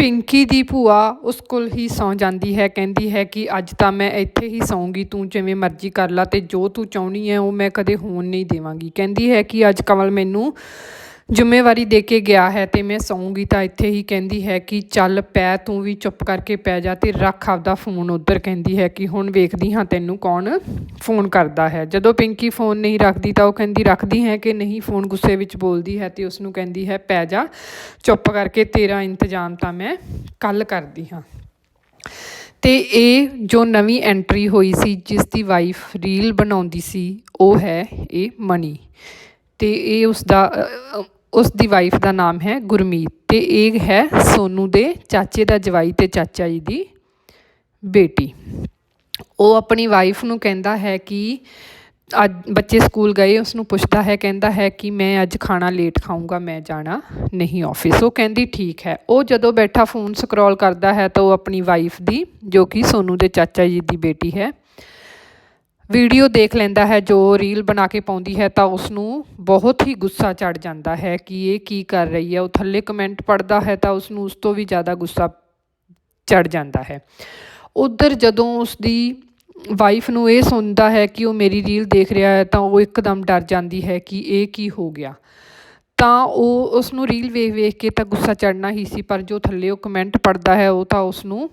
ਪਿੰਕੀ ਦੀ ਭੂਆ ਉਸ ਕੋਲ ਹੀ ਸੌਂ ਜਾਂਦੀ ਹੈ, ਕਹਿੰਦੀ ਹੈ ਕਿ ਅੱਜ ਤਾਂ ਮੈਂ ਇੱਥੇ ਹੀ ਸੌਂਗੀ, ਤੂੰ ਜਿਵੇਂ ਮਰਜ਼ੀ ਕਰ ਲਾ ਤੇ ਜੋ ਤੂੰ ਚਾਹੁੰਦੀ ਹੈ ਉਹ ਮੈਂ ਕਦੇ ਹੋਣ ਨਹੀਂ ਦੇਵਾਂਗੀ। ਕਹਿੰਦੀ ਹੈ ਕਿ ਅੱਜ ਕਮਲ ਮੈਨੂੰ ਜ਼ਿੰਮੇਵਾਰੀ ਦੇ ਕੇ ਗਿਆ ਹੈ ਤੇ ਮੈਂ ਸੌਂਗੀ ਤਾਂ ਇੱਥੇ ਹੀ ਕਹਿੰਦੀ ਹੈ ਕਿ ਚੱਲ ਪੈ, ਤੂੰ ਵੀ ਚੁੱਪ ਕਰਕੇ ਪੈ ਜਾ ਤੇ ਰੱਖ ਆਪਦਾ ਫੋਨ ਉੱਧਰ, ਕਹਿੰਦੀ ਹੈ ਕਿ ਹੁਣ ਵੇਖਦੀ ਹਾਂ ਤੈਨੂੰ ਕੌਣ ਫੋਨ ਕਰਦਾ ਹੈ। ਜਦੋਂ ਪਿੰਕੀ ਫੋਨ ਨਹੀਂ ਰੱਖਦੀ ਤਾਂ ਉਹ ਕਹਿੰਦੀ, ਰੱਖਦੀ ਹੈ ਕਿ ਨਹੀਂ? ਫੋਨ ਗੁੱਸੇ ਵਿੱਚ ਬੋਲਦੀ ਹੈ ਤੇ ਉਸ ਨੂੰ ਕਹਿੰਦੀ ਹੈ, ਪੈ ਜਾ, ਚੁੱਪ ਕਰਕੇ ਤੇਰਾ ਇੰਤਜ਼ਾਮ ਤਾਂ ਮੈਂ ਕੱਲ ਕਰਦੀ ਹਾਂ। ਤੇ ਇਹ ਜੋ ਨਵੀਂ ਐਂਟਰੀ ਹੋਈ ਸੀ, ਜਿਸ ਦੀ ਵਾਈਫ ਰੀਲ ਬਣਾਉਂਦੀ ਸੀ, ਉਹ ਹੈ ਇਹ ਮਨੀ। ਤੇ ਇਹ ਉਸ ਦਾ ਉਸ ਦੀ ਵਾਈਫ ਦਾ ਨਾਮ ਹੈ ਗੁਰਮੀਤ ਤੇ ਇਹ ਹੈ ਸੋਨੂ ਦੇ ਚਾਚੇ ਦਾ ਜਵਾਈ ਤੇ ਚਾਚਾ ਜੀ ਦੀ ਬੇਟੀ। ਉਹ ਆਪਣੀ ਵਾਈਫ ਨੂੰ ਕਹਿੰਦਾ ਹੈ ਕਿ ਅੱਜ ਬੱਚੇ ਸਕੂਲ ਗਏ ਉਸ ਨੂੰ ਪੁੱਛਦਾ ਹੈ, ਕਹਿੰਦਾ ਹੈ ਕਿ ਮੈਂ ਅੱਜ ਖਾਣਾ ਲੇਟ ਖਾਊਂਗਾ, ਮੈਂ ਜਾਣਾ ਨਹੀਂ ਆਫਿਸ ਉਹ ਕਹਿੰਦੀ, ਠੀਕ ਹੈ। ਉਹ ਜਦੋਂ ਬੈਠਾ ਫੋਨ ਸਕਰੋਲ ਕਰਦਾ ਹੈ ਤਾਂ ਉਹ ਆਪਣੀ ਵਾਈਫ ਦੀ, ਜੋ ਕਿ ਸੋਨੂ ਦੇ ਚਾਚਾ ਜੀ ਦੀ ਬੇਟੀ ਹੈ ਵੀਡੀਓ ਦੇਖ ਲੈਂਦਾ ਹੈ, ਜੋ ਰੀਲ ਬਣਾ ਕੇ ਪਾਉਂਦੀ ਹੈ, ਤਾਂ ਉਸ ਨੂੰ ਬਹੁਤ ਹੀ ਗੁੱਸਾ ਚੜ ਜਾਂਦਾ ਹੈ ਕਿ ਇਹ ਕੀ ਕਰ ਰਹੀ ਹੈ। ਉਹ ਥੱਲੇ ਕਮੈਂਟ ਪੜਦਾ ਹੈ, ਤਾਂ ਉਸ ਨੂੰ ਉਸ ਤੋਂ ਵੀ ਜ਼ਿਆਦਾ ਗੁੱਸਾ ਚੜ ਜਾਂਦਾ ਹੈ। ਉਧਰ ਜਦੋਂ ਉਸ ਦੀ ਵਾਈਫ ਨੂੰ ਇਹ ਸੁਣਦਾ ਹੈ ਕਿ ਉਹ ਮੇਰੀ ਰੀਲ ਦੇਖ ਰਿਹਾ ਹੈ, ਤਾਂ ਉਹ ਇੱਕਦਮ ਡਰ ਜਾਂਦੀ ਹੈ ਕਿ ਇਹ ਕੀ ਹੋ ਗਿਆ। ਤਾਂ ਉਹ ਉਸ ਨੂੰ ਰੀਲ ਵੇਖ ਵੇਖ ਕੇ ਤਾਂ ਗੁੱਸਾ ਚੜਨਾ ਹੀ ਸੀ, ਪਰ ਜੋ ਥੱਲੇ ਉਹ ਕਮੈਂਟ ਪੜਦਾ ਹੈ, ਉਹ ਤਾਂ ਉਸ ਨੂੰ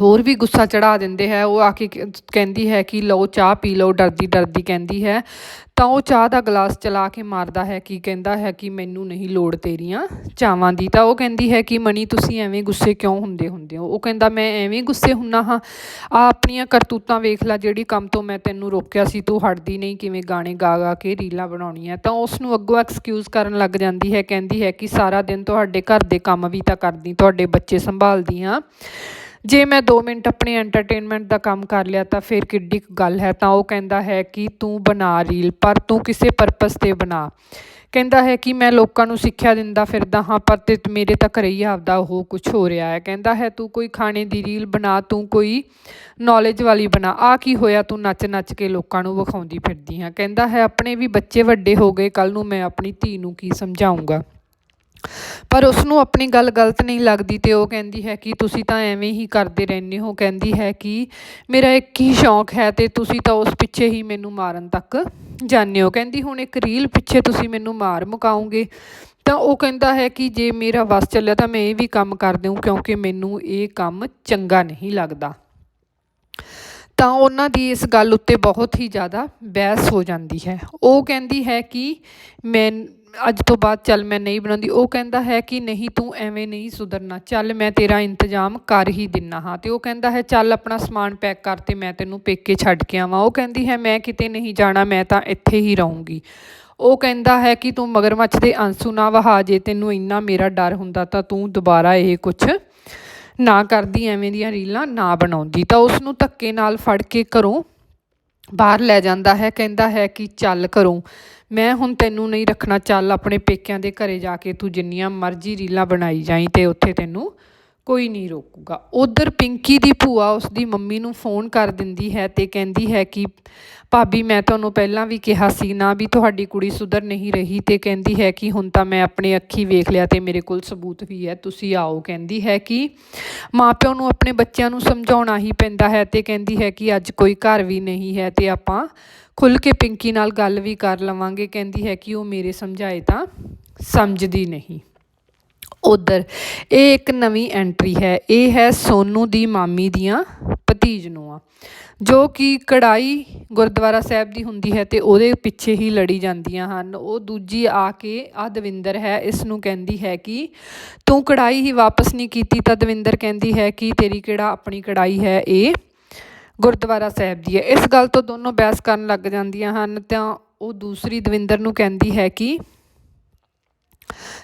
ਹੋਰ ਵੀ ਗੁੱਸਾ ਚੜ੍ਹਾ ਦਿੰਦੇ ਹੈ, ਉਹ ਆ ਕੇ ਕਹਿੰਦੀ ਹੈ ਕਿ ਲਓ ਚਾਹ ਪੀ ਲਓ, ਡਰਦੀ ਡਰਦੀ ਕਹਿੰਦੀ ਹੈ, ਤਾਂ ਉਹ ਚਾਹ ਦਾ ਗਲਾਸ ਚਲਾ ਕੇ ਮਾਰਦਾ ਹੈ ਕਿ ਕਹਿੰਦਾ ਹੈ ਕਿ ਮੈਨੂੰ ਨਹੀਂ ਲੋੜ ਤੇਰੀਆਂ ਚਾਵਾਂ ਦੀ। ਤਾਂ ਉਹ ਕਹਿੰਦੀ ਹੈ ਕਿ ਮਣੀ ਤੁਸੀਂ ਐਵੇਂ ਗੁੱਸੇ ਕਿਉਂ ਹੁੰਦੇ ਹੁੰਦੇ ਹੋ? ਉਹ ਕਹਿੰਦਾ, ਮੈਂ ਐਵੇਂ ਗੁੱਸੇ ਹੁੰਨਾ ਹਾਂ। ਆ ਆਪਣੀਆਂ ਕਰਤੂਤਾਂ ਵੇਖ ਲੈ, ਜਿਹੜੀ ਕੰਮ ਤੋਂ ਮੈਂ ਤੈਨੂੰ ਰੋਕਿਆ ਸੀ, ਤੂੰ ਹਟਦੀ ਨਹੀਂ, ਕਿਵੇਂ ਗਾਣੇ ਗਾ ਗਾ ਕੇ ਰੀਲਾਂ ਬਣਾਉਣੀਆਂ? ਤਾਂ ਉਸ ਨੂੰ ਅੱਗੋਂ ਐਕਸਕਿਊਜ਼ ਕਰਨ ਲੱਗ ਜਾਂਦੀ ਹੈ, ਕਹਿੰਦੀ ਹੈ ਕਿ ਸਾਰਾ ਦਿਨ ਤੁਹਾਡੇ ਘਰ ਦੇ ਕੰਮ ਵੀ ਤਾਂ ਕਰਦੀ, ਤੁਹਾਡੇ ਬੱਚੇ ਸੰਭਾਲਦੀ ਹਾਂ। ਜੇ ਮੈਂ 2 ਮਿੰਟ ਆਪਣੇ ਐਂਟਰਟੇਨਮੈਂਟ ਦਾ ਕੰਮ ਕਰ ਲਿਆ ਤਾਂ ਫਿਰ ਕਿੱਡੀ ਕੁ ਗੱਲ ਹੈ? ਤਾਂ ਉਹ ਕਹਿੰਦਾ ਹੈ ਕਿ ਤੂੰ ਬਣਾ ਰੀਲ ਪਰ ਤੂੰ ਕਿਸੇ ਪਰਪਸ ਤੇ ਬਣਾ। ਕਹਿੰਦਾ ਹੈ ਕਿ ਮੈਂ ਲੋਕਾਂ ਨੂੰ ਸਿੱਖਿਆ ਦਿੰਦਾ ਫਿਰਦਾ ਹਾਂ, ਪਰ ਤੇ ਮੇਰੇ ਤਾਂ ਘਰੇ ਹੀ ਆਪਦਾ ਉਹ ਕੁਝ ਹੋ ਰਿਹਾ ਹੈ। ਕਹਿੰਦਾ ਹੈ, ਤੂੰ ਕੋਈ ਖਾਣੇ ਦੀ ਰੀਲ ਬਣਾ, ਤੂੰ ਕੋਈ ਨੌਲੇਜ ਵਾਲੀ ਬਣਾ। ਆ ਕੀ ਹੋਇਆ? ਤੂੰ ਨੱਚ ਨੱਚ ਕੇ ਲੋਕਾਂ ਨੂੰ ਵਿਖਾਉਂਦੀ ਫਿਰਦੀ ਹਾਂ। ਕਹਿੰਦਾ ਹੈ, ਆਪਣੇ ਵੀ ਬੱਚੇ ਵੱਡੇ ਹੋ ਗਏ ਕੱਲ ਨੂੰ ਮੈਂ ਆਪਣੀ ਧੀ ਨੂੰ ਕੀ ਸਮਝਾਉਂਗਾ ਪਰ ਉਸ ਨੂੰ ਆਪਣੀ ਗੱਲ ਗਲਤ ਨਹੀਂ ਲੱਗਦੀ ਤੇ ਉਹ ਕਹਿੰਦੀ ਹੈ ਕਿ ਤੁਸੀਂ ਤਾਂ ਐਵੇਂ ਹੀ ਕਰਦੇ ਰਹਿੰਦੇ ਹੋ। ਕਹਿੰਦੀ ਹੈ ਕਿ ਮੇਰਾ ਇੱਕ ਹੀ ਸ਼ੌਂਕ ਹੈ ਤੇ ਤੁਸੀਂ ਤਾਂ ਉਸ ਪਿੱਛੇ ਹੀ ਮੈਨੂੰ ਮਾਰਨ ਤੱਕ ਜਾਂਦੇ ਹੋ। ਕਹਿੰਦੀ ਹੁਣ ਇੱਕ ਰੀਲ ਪਿੱਛੇ ਤੁਸੀਂ ਮੈਨੂੰ ਮਾਰ ਮੁਕਾਉਂਗੇ ਤਾਂ ਉਹ ਕਹਿੰਦਾ ਹੈ ਕਿ ਜੇ ਮੇਰਾ ਵਸ ਚੱਲਿਆ ਤਾਂ ਮੈਂ ਇਹ ਵੀ ਕੰਮ ਕਰ ਦਿਉ ਕਿਉਂਕਿ ਮੈਨੂੰ ਇਹ ਕੰਮ ਚੰਗਾ ਨਹੀਂ ਲੱਗਦਾ। ਤਾਂ ਉਹਨਾਂ ਦੀ ਇਸ ਗੱਲ ਉੱਤੇ ਬਹੁਤ ਹੀ ਜ਼ਿਆਦਾ ਬਹਿਸ ਹੋ ਜਾਂਦੀ ਹੈ। ਉਹ ਕਹਿੰਦੀ ਹੈ ਕਿ ਮੈਂ ਅੱਜ ਤੋਂ ਬਾਅਦ ਚੱਲ ਮੈਂ ਨਹੀਂ ਬਣਾਉਂਦੀ। ਉਹ ਕਹਿੰਦਾ ਹੈ ਕਿ ਨਹੀਂ, ਤੂੰ ਐਵੇਂ ਨਹੀਂ ਸੁਧਰਨਾ। ਚੱਲ ਮੈਂ ਤੇਰਾ ਇੰਤਜ਼ਾਮ ਕਰ ਹੀ ਦਿੰਨਾ ਹਾਂ। ਤੇ ਉਹ ਕਹਿੰਦਾ ਹੈ, ਚੱਲ ਆਪਣਾ ਸਮਾਨ ਪੈਕ ਕਰ ਤੇ ਮੈਂ ਤੈਨੂੰ ਪੇਕੇ ਛੱਡ ਕੇ ਆਵਾਂ। ਉਹ ਕਹਿੰਦੀ ਹੈ, ਮੈਂ ਕਿਤੇ ਨਹੀਂ ਜਾਣਾ, ਮੈਂ ਤਾਂ ਇੱਥੇ ਹੀ ਰਹੂੰਗੀ। ਉਹ ਕਹਿੰਦਾ ਹੈ ਕਿ ਤੂੰ ਮਗਰਮੱਛ ਦੇ ਆਂਸੂ ਨਾ ਵਹਾ। ਜੇ ਤੈਨੂੰ ਇੰਨਾ ਮੇਰਾ ਡਰ ਹੁੰਦਾ ਤਾਂ ਤੂੰ ਦੁਬਾਰਾ ਇਹ ਕੁਝ ਨਾ ਕਰਦੀ, ਐਵੇਂ ਦੀਆਂ ਰੀਲਾਂ ਨਾ ਬਣਾਉਂਦੀ। ਤਾਂ ਉਸ ਨੂੰ ਧੱਕੇ ਨਾਲ ਫੜ ਕੇ ਘਰੋਂ ਬਾਹਰ ਲੈ ਜਾਂਦਾ ਹੈ। ਕਹਿੰਦਾ ਹੈ ਕਿ ਚੱਲ ਘਰੋਂ ਮੈਂ ਹੁਣ ਤੈਨੂੰ ਨਹੀਂ ਰੱਖਣਾ, ਚੱਲ ਆਪਣੇ ਪੇਕਿਆਂ ਦੇ ਘਰੇ ਜਾ ਕੇ ਤੂੰ ਜਿੰਨੀਆਂ ਮਰਜ਼ੀ ਰੀਲਾਂ ਬਣਾਈ ਜਾਈਂ ਤੇ ਉੱਥੇ ਤੈਨੂੰ ਕੋਈ ਨਹੀਂ ਰੋਕੂਗਾ। ਉਧਰ ਪਿੰਕੀ ਦੀ ਭੂਆ ਉਸ ਦੀ ਮੰਮੀ ਨੂੰ ਫੋਨ ਕਰ ਦਿੰਦੀ ਹੈ ਤੇ ਕਹਿੰਦੀ ਹੈ ਕਿ, ਭਾਬੀ, ਮੈਂ ਤੁਹਾਨੂੰ ਪਹਿਲਾਂ ਵੀ ਕਿਹਾ ਸੀ ਨਾ ਵੀ ਤੁਹਾਡੀ ਕੁੜੀ ਸੁਧਰ ਨਹੀਂ ਰਹੀ ਤੇ ਕਹਿੰਦੀ ਹੈ ਕਿ ਹੁਣ ਤਾਂ ਮੈਂ ਆਪਣੇ ਅੱਖੀ ਵੇਖ ਲਿਆ ਤੇ ਮੇਰੇ ਕੋਲ ਸਬੂਤ ਵੀ ਹੈ, ਤੁਸੀਂ ਆਓ। ਕਹਿੰਦੀ ਹੈ ਕਿ ਮਾਪਿਆਂ ਨੂੰ ਆਪਣੇ ਬੱਚਿਆਂ ਨੂੰ ਸਮਝਾਉਣਾ ਹੀ ਪੈਂਦਾ ਹੈ ਤੇ ਕਹਿੰਦੀ ਹੈ ਕਿ ਅੱਜ ਕੋਈ ਘਰ ਵੀ ਨਹੀਂ ਹੈ ਤੇ ਆਪਾਂ ਖੁੱਲ ਕੇ ਪਿੰਕੀ ਨਾਲ ਗੱਲ ਵੀ ਕਰ ਲਵਾਂਗੇ, ਕਹਿੰਦੀ ਹੈ ਕਿ ਉਹ ਮੇਰੇ ਸਮਝਾਏ ਤਾਂ ਸਮਝਦੀ ਨਹੀਂ। ਉਧਰ, ਇਹ ਇੱਕ ਨਵੀਂ ਐਂਟਰੀ ਹੈ। ਇਹ ਹੈ ਸੋਨੂ ਦੀ ਮਾਮੀ ਦੀਆਂ ਭਤੀਜ ਨੂੰ ਆ ਜੋ ਕਿ ਕੜਾਈ ਗੁਰਦੁਆਰਾ ਸਾਹਿਬ ਦੀ ਹੁੰਦੀ ਹੈ ਤੇ ਉਹਦੇ ਪਿੱਛੇ ਹੀ ਲੜੀ ਜਾਂਦੀਆਂ ਹਨ। ਉਹ ਦੂਜੀ ਆ ਕੇ, ਆ ਦਵਿੰਦਰ ਹੈ, ਇਸ ਨੂੰ ਕਹਿੰਦੀ ਹੈ ਕਿ ਤੂੰ ਕੜਾਈ ਹੀ ਵਾਪਸ ਨਹੀਂ ਕੀਤੀ ਤਾਂ ਦਵਿੰਦਰ ਕਹਿੰਦੀ ਹੈ ਕਿ ਤੇਰੀ ਕਿਹੜਾ ਆਪਣੀ ਕੜਾਈ ਹੈ ਇਹ? ਗੁਰਦੁਆਰਾ ਸਾਹਿਬ ਦੀ ਹੈ। ਇਸ ਗੱਲ ਤੋਂ ਦੋਨੋਂ ਬਹਿਸ ਕਰਨ ਲੱਗ ਜਾਂਦੀਆਂ ਹਨ, ਤਾਂ ਉਹ ਦੂਸਰੀ ਦਵਿੰਦਰ ਨੂੰ ਕਹਿੰਦੀ ਹੈ ਕਿ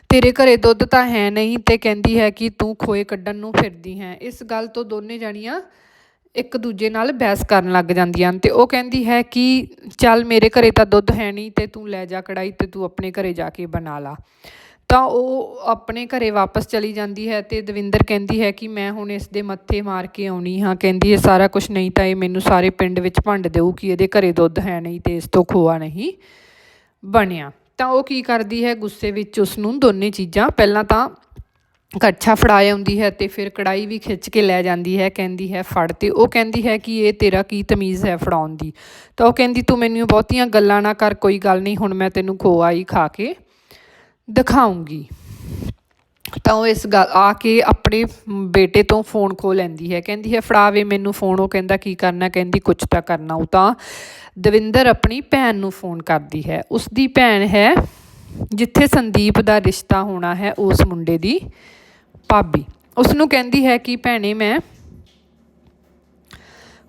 ਤੇਰੇ ਘਰੇ ਦੁੱਧ ਤਾਂ ਹੈ ਨਹੀਂ ਤੇ ਕਹਿੰਦੀ ਹੈ ਕਿ ਤੂੰ ਖੋਏ ਕੱਢਣ ਨੂੰ ਫਿਰਦੀ ਹੈ। ਇਸ ਗੱਲ ਤੋਂ ਦੋਨੇ ਜਾਣੀਆਂ ਇੱਕ ਦੂਜੇ ਨਾਲ ਬਹਿਸ ਕਰਨ ਲੱਗ ਜਾਂਦੀਆਂ ਹਨ ਤੇ ਉਹ ਕਹਿੰਦੀ ਹੈ ਕਿ ਚੱਲ ਮੇਰੇ ਘਰੇ ਤਾਂ ਦੁੱਧ ਹੈ ਨਹੀਂ ਤੇ ਤੂੰ ਲੈ ਜਾ ਕੜਾਈ ਤੇ ਤੂੰ ਆਪਣੇ ਘਰੇ ਜਾ ਕੇ ਬਣਾ ਲਾ। ਤਾਂ ਉਹ ਆਪਣੇ ਘਰੇ ਵਾਪਸ ਚਲੀ ਜਾਂਦੀ ਹੈ ਅਤੇ ਦਵਿੰਦਰ ਕਹਿੰਦੀ ਹੈ ਕਿ ਮੈਂ ਹੁਣ ਇਸ ਦੇ ਮੱਥੇ ਮਾਰ ਕੇ ਆਉਣੀ ਹਾਂ। ਕਹਿੰਦੀ ਇਹ ਸਾਰਾ ਕੁਝ ਨਹੀਂ ਤਾਂ ਇਹ ਮੈਨੂੰ ਸਾਰੇ ਪਿੰਡ ਵਿੱਚ ਭੰਡ ਦੇਊ ਕਿ ਇਹਦੇ ਘਰੇ ਦੁੱਧ ਹੈ ਨਹੀਂ ਤੇ ਇਸ ਤੋਂ ਖੋਆ ਨਹੀਂ ਬਣਿਆ। ਤਾਂ ਉਹ ਕੀ ਕਰਦੀ ਹੈ, ਗੁੱਸੇ ਵਿੱਚ ਉਸ ਨੂੰ ਦੋਨੇ ਚੀਜ਼ਾਂ ਪਹਿਲਾਂ ਤਾਂ ਕੱਛਾ ਫੜਾ ਆਉਂਦੀ ਹੈ ਤੇ ਫਿਰ ਕੜਾਈ ਵੀ ਖਿੱਚ ਕੇ ਲੈ ਜਾਂਦੀ ਹੈ, ਕਹਿੰਦੀ ਹੈ, ਫੜ। ਤੇ ਉਹ ਕਹਿੰਦੀ ਹੈ ਕਿ ਇਹ ਤੇਰਾ ਕੀ ਤਮੀਜ਼ ਹੈ ਫੜਾਉਣ ਦੀ। ਤਾਂ ਉਹ ਕਹਿੰਦੀ, ਤੂੰ ਮੈਨੂੰ ਬਹੁਤੀਆਂ ਗੱਲਾਂ ਨਾ ਕਰ, ਕੋਈ ਗੱਲ ਨਹੀਂ, ਹੁਣ ਮੈਂ ਤੈਨੂੰ ਖੋਆ ਹੀ ਖਾ ਕੇ ਦਿਖਾਉਂਗੀ। ਤਾਂ ਉਹ ਇਸ ਗੱਲ ਆ ਕੇ ਆਪਣੇ ਬੇਟੇ ਤੋਂ ਫੋਨ ਖੋ ਲੈਂਦੀ ਹੈ। ਕਹਿੰਦੀ ਹੈ ਫੜਾਵੇ ਮੈਨੂੰ ਫੋਨ। ਉਹ ਕਹਿੰਦਾ, ਕੀ ਕਰਨਾ? ਕਹਿੰਦੀ ਕੁਝ ਤਾਂ ਕਰਨਾ। ਉਹ ਤਾਂ ਦਵਿੰਦਰ ਆਪਣੀ ਭੈਣ ਨੂੰ ਫੋਨ ਕਰਦੀ ਹੈ। ਉਸ ਦੀ ਭੈਣ ਹੈ, ਜਿੱਥੇ ਸੰਦੀਪ ਦਾ ਰਿਸ਼ਤਾ ਹੋਣਾ ਹੈ, ਉਸ ਮੁੰਡੇ ਦੀ ਭਾਬੀ। ਉਸ ਨੂੰ ਕਹਿੰਦੀ ਹੈ ਕਿ, ਭੈਣੇ, ਮੈਂ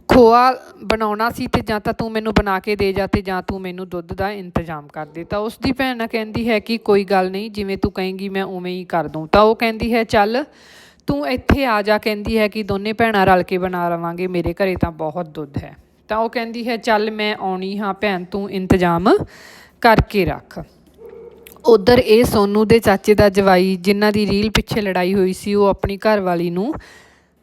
ਖੋਆ ਬਣਾਉਣਾ ਸੀ ਅਤੇ ਜਾਂ ਤਾਂ ਤੂੰ ਮੈਨੂੰ ਬਣਾ ਕੇ ਦੇ ਜਾ ਅਤੇ ਜਾਂ ਤੂੰ ਮੈਨੂੰ ਦੁੱਧ ਦਾ ਇੰਤਜ਼ਾਮ ਕਰ ਦੇ। ਤਾਂ ਉਸ ਦੀ ਭੈਣ ਨਾ ਕਹਿੰਦੀ ਹੈ ਕਿ ਕੋਈ ਗੱਲ ਨਹੀਂ, ਜਿਵੇਂ ਤੂੰ ਕਹੇਂਗੀ ਮੈਂ ਉਵੇਂ ਹੀ ਕਰ ਦੂੰ। ਤਾਂ ਉਹ ਕਹਿੰਦੀ ਹੈ, ਚੱਲ ਤੂੰ ਇੱਥੇ ਆ ਜਾ, ਕਹਿੰਦੀ ਹੈ ਕਿ ਦੋਨੇ ਭੈਣਾਂ ਰਲ ਕੇ ਬਣਾ ਲਵਾਂਗੇ ਮੇਰੇ ਘਰੇ ਤਾਂ ਬਹੁਤ ਦੁੱਧ ਹੈ। ਤਾਂ ਉਹ ਕਹਿੰਦੀ ਹੈ, ਚੱਲ ਮੈਂ ਆਉਣੀ ਹਾਂ, ਭੈਣ ਤੂੰ ਇੰਤਜ਼ਾਮ ਕਰਕੇ ਰੱਖ। ਉਧਰ ਇਹ ਸੋਨੂ ਦੇ ਚਾਚੇ ਦਾ ਜਵਾਈ, ਜਿਨ੍ਹਾਂ ਦੀ ਰੀਲ ਪਿੱਛੇ ਲੜਾਈ ਹੋਈ ਸੀ, ਉਹ ਆਪਣੀ ਘਰਵਾਲੀ ਨੂੰ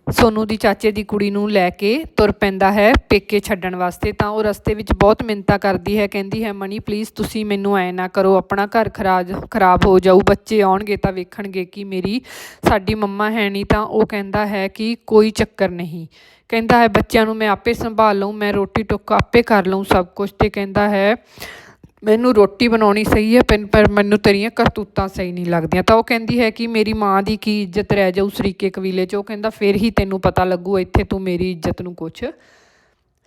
ਸੋਨੂ ਦੀ ਚਾਚੇ ਦੀ ਕੁੜੀ ਨੂੰ ਲੈ ਕੇ ਤੁਰ ਪੈਂਦਾ ਹੈ ਪੇਕੇ ਛੱਡਣ ਵਾਸਤੇ, ਤਾਂ ਉਹ ਰਸਤੇ ਵਿੱਚ ਬਹੁਤ ਮਿੰਤਾ ਕਰਦੀ ਹੈ, ਕਹਿੰਦੀ ਹੈ ਮਣੀ ਪਲੀਜ਼ ਤੁਸੀਂ ਮੈਨੂੰ ਐ ਨਾ ਕਰੋ, ਆਪਣਾ ਘਰ ਖਰਾਜ, ਖਰਾਬ ਹੋ ਜਾਊ, ਬੱਚੇ ਆਉਣਗੇ ਤਾਂ ਵੇਖਣਗੇ ਕਿ ਮੇਰੀ, ਸਾਡੀ ਮੰਮਾ ਹੈ ਨਹੀਂ, ਤਾਂ ਉਹ ਕਹਿੰਦਾ ਹੈ ਕਿ ਕੋਈ ਚੱਕਰ ਨਹੀਂ। ਕਹਿੰਦਾ ਹੈ, ਬੱਚਿਆਂ ਨੂੰ ਮੈਂ ਆਪੇ ਸੰਭਾਲ ਲਊਂ, ਮੈਂ ਰੋਟੀ ਟੁੱਕ ਆਪੇ ਕਰ ਲਊਂ ਸਭ ਕੁਝ ਤੇ ਕਹਿੰਦਾ ਹੈ ਮੈਨੂੰ ਰੋਟੀ ਬਣਾਉਣੀ ਸਹੀ ਹੈ ਪਰ ਪਰ ਮੈਨੂੰ ਤੇਰੀਆਂ ਕਰਤੂਤਾਂ ਸਹੀ ਨਹੀਂ ਲੱਗਦੀਆਂ। ਤਾਂ ਉਹ ਕਹਿੰਦੀ ਹੈ ਕਿ ਮੇਰੀ ਮਾਂ ਦੀ ਕੀ ਇੱਜ਼ਤ ਰਹਿ ਜਾਊ ਸਰੀਕੇ ਕਬੀਲੇ 'ਚ? ਉਹ ਕਹਿੰਦਾ, ਫਿਰ ਹੀ ਤੈਨੂੰ ਪਤਾ ਲੱਗੂ, ਇੱਥੇ ਤੂੰ ਮੇਰੀ ਇੱਜ਼ਤ ਨੂੰ ਕੁਛ